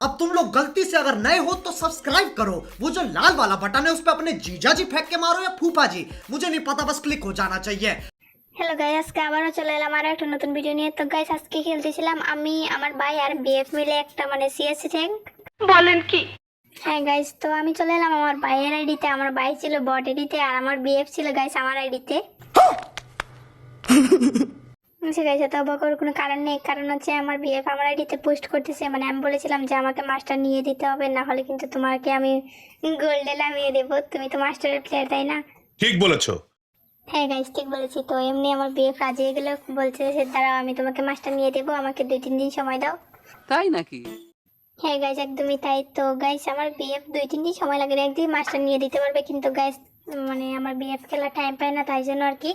अब तुम लोग गलती से अगर नए हो तो सब्सक्राइब करो वो जो लाल वाला बटन है उस पर अपने जीजा जी फेंक के मारो या फूफा जी मुझे नहीं पता बस क्लिक हो जाना चाहिए হ্যালো গাই আজকে আবারও চলে এলাম আরও একটা নতুন ভিডিও নিয়ে তো গাইস আজকে খেলতেছিলাম আমি আমার ভাই আর বিএফ মিলে একটা মানে সিএসসি ট্যাঙ্ক বলেন কি হ্যাঁ গাইস তো আমি চলে এলাম আমার ভাইয়ের আইডিতে আমার ভাই ছিল বট আইডিতে আর আমার বিএফ ছিল গাইস আমার আইডিতে সে গাইছে তো অবাক কোনো কারণ নেই। কারণ হচ্ছে আমার বিএফ আমার আইডিতে পোস্ট করতেছে। মানে আমি বলেছিলাম যে আমাকে মাস্টার নিয়ে দিতে হবে। না হলে কিন্তু তোমাকে আমি গোল্ডে নামিয়ে দেবো। তুমি তো মাস্টারের প্লেয়ার তাই না? ঠিক বলেছ। হ্যাঁ গাইস ঠিক বলেছি। তো এমনি আমার বিয়ে রাজি হয়ে গেলে। বলছে যে দাঁড়াও আমি তোমাকে মাস্টার নিয়ে দেবো। আমাকে দুই তিন দিন সময় দাও। তাই নাকি? হ্যাঁ গাইস একদমই তাই। তো গাইস আমার বিএফ দুই তিন দিন সময় লাগে। একদিন মাস্টার নিয়ে দিতে পারবে। কিন্তু গাইস মানে আমার বিএফ খেলার টাইম পায় না। তাই জন্য আর কি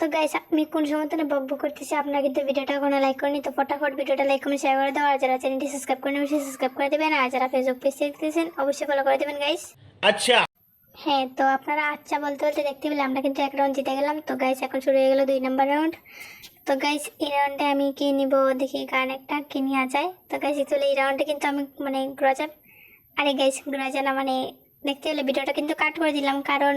তো গাইস আমি কোন সময় তো বক বক করতেছি আপনারা কিন্তু ভিডিওটা কোনো লাইক করেনি তো ফটাফট ভিডিওটা লাইক করে শেয়ার করে দাও আর যারা চ্যানেলটি সাবস্ক্রাইব করে অবশ্যই সাবস্ক্রাইব করে দেবেন আর যারা ফেসবুক পেজ দেখতেছেন অবশ্যই ফলো করে দেবেন গাইস আচ্ছা। হ্যাঁ তো আপনারা আচ্ছা বলতে বলতে দেখতে পেলে আমরা কিন্তু এক রাউন্ড জিতে গেলাম তো গাইস এখন শুরু হয়ে গেল দুই নাম্বার রাউন্ড তো গাইস এই রাউন্ডে আমি কি নিব দেখি গান একটা কি নেওয়া যায়। তো গাইস চলে এই রাউন্ডে কিন্তু আমি মানে গ্রাজাব আরে গাইস গ্রাজা না মানে দেখতে পেলে ভিডিওটা কিন্তু কাট করে দিলাম কারণ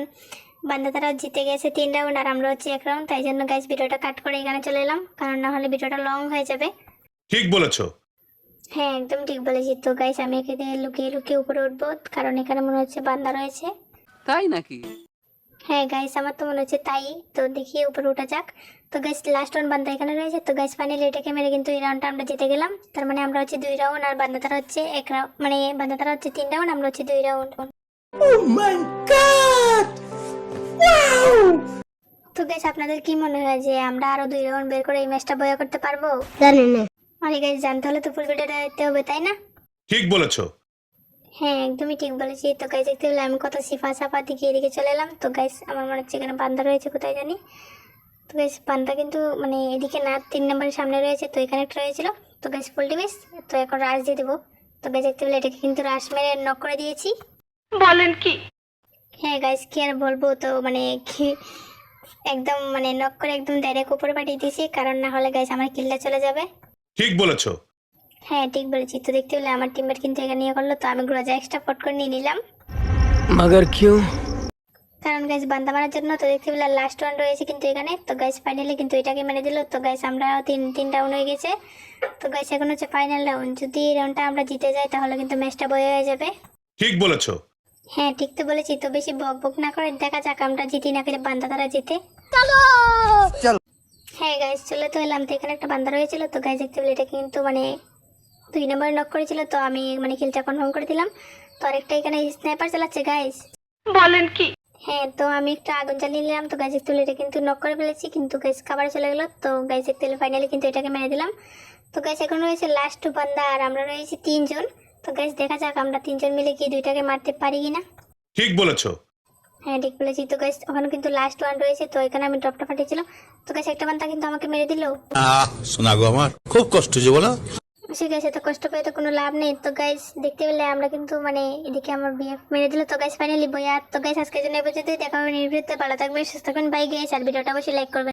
বান্দা তারা জিতে গেছে তিন রাউন্ড আর আমরা হচ্ছে এক রাউন্ড তাই জন্য গাইস ভিডিওটা কাট করে এখানে চলে এলাম কারণ না হলে ভিডিওটা লং হয়ে যাবে। ঠিক বলেছ। হ্যাঁ একদম ঠিক বলেছি তো গাইস আমি এখানে লুকিয়ে লুকিয়ে উপরে উঠবো কারণ এখানে মনে হচ্ছে বান্দা রয়েছে। তাই নাকি? হ্যাঁ গাইস আমার তো মনে হচ্ছে তাই। তো দেখি উপরে ওঠা যাক। তো গাইস লাস্ট রাউন্ড বান্দা এখানে রয়েছে। তো গাইস ফাইনালি এটাকে মেরে কিন্তু এই রাউন্ডটা আমরা জিতে গেলাম। তার মানে আমরা হচ্ছে দুই রাউন্ড আর বান্দা তারা হচ্ছে এক রাউন্ড মানে বান্দা তারা হচ্ছে তিন রাউন্ড আমরা হচ্ছে দুই রাউন্ড তো গাইস আপনাদের কি মনে হয় যে আমরা আরও দুই রাউন্ড বের করে এই ম্যাচটা বয়া করতে পারব? জানি না। আরে গাইস জানতে হলে তো ফুল ভিডিওটা দেখতে হবে তাই না? ঠিক বলেছ। হ্যাঁ একদমই ঠিক বলেছি। তো গাইস দেখতে পেলে আমি কত সিফা সাফা দিকে এদিকে চলে এলাম। তো গাইস আমার মনে হচ্ছে এখানে বান্দা রয়েছে কোথায় জানি? তো গাইস বান্দা কিন্তু মানে এদিকে না তিন নম্বরের সামনে রয়েছে তো এখানে একটা রয়েছিল। তো গাইস ফুল টিমিস তো এখন রাশ দিয়ে দেবো। তো গাইস দেখতে পেলে এটাকে কিন্তু রাশ মেরে নক করে দিয়েছি। বলেন কি? হ্যাঁ গাইস কি আর বলব? তো মানে কি একদম মানে নক করে একদম ডাইরেক্ট উপরে পাঠিয়ে দিয়েছি কারণ না হলে গাইস আমার কিল্লা চলে যাবে। ঠিক বলেছ। হ্যাঁ ঠিক বলেছি। তো দেখতে হলে আমার টিমমেট কিন্তু এখানে নিয়ে করল তো আমি গ্রোজা এক্সট্রা পট করে নিয়ে নিলাম। মাগার কিউ? কারণ গাইস বান্দা মারার জন্য তো দেখতে পেলে লাস্ট রাউন্ড রয়েছে কিন্তু এখানে। তো গাইস ফাইনালি কিন্তু এটাকে মেনে দিল। তো গাইস আমরা তিন তিন রাউন্ড হয়ে গেছে। তো গাইস এখন হচ্ছে ফাইনাল রাউন্ড যদি এই রাউন্ডটা আমরা জিতে যাই তাহলে কিন্তু ম্যাচটা বয়ে হয়ে যাবে। ঠিক বলেছ। হ্যাঁ ঠিক তো বলেছি। তো বেশি বক বক না করে দেখা যাক আমরা জিতি না করে বান্দা তারা জিতে। চলো! হ্যাঁ গাইস চলে তো এলাম। তো এখানে একটা বান্দা রয়েছিল। তো গাইস দেখতে পেলে এটা কিন্তু মানে দুই নম্বরে নক করেছিল। তো আমি মানে কিলটা কনফার্ম করে দিলাম। তো আরেকটা এখানে স্নাইপার চালাচ্ছে গাইস বলেন কি? হ্যাঁ তো আমি একটা আগুন জ্বালিয়ে নিলাম। তো গাছের তুলে এটা কিন্তু নক করে ফেলেছি। কিন্তু গাছ খাবার চলে গেলো। তো গাছের তেলে ফাইনালি কিন্তু এটাকে মেরে দিলাম। তো গাছ এখন রয়েছে লাস্ট বান্দা আর আমরা রয়েছি তিনজন। তো গাছ দেখা যাক আমরা তিনজন মিলে কি দুইটাকে মারতে পারি কিনা। ঠিক বলেছ। হ্যাঁ ঠিক বলেছি তো গাছ ওখানে কিন্তু লাস্ট ওয়ান রয়েছে তো এখানে আমি ড্রপটা পাঠিয়েছিলাম। তো গাছ একটা বান্দা কিন্তু আমাকে মেরে দিল। আহ শোনা গো আমার খুব কষ্ট যে বলো। সে গাছ তো কষ্ট পেয়ে তো কোনো লাভ নেই। তো গাইস দেখতে পেলে আমরা কিন্তু মানে এদিকে আমার বিয়ে মেরে দিল। তো গাছ ফাইনালি বইয়া। তো গাইস আজকের জন্য এই পর্যন্তই। দেখা হবে নির্বৃত্তে ভালো থাকবে সুস্থ থাকবেন বাই গাইস আর ভিডিওটা অবশ্যই লাইক করবেন।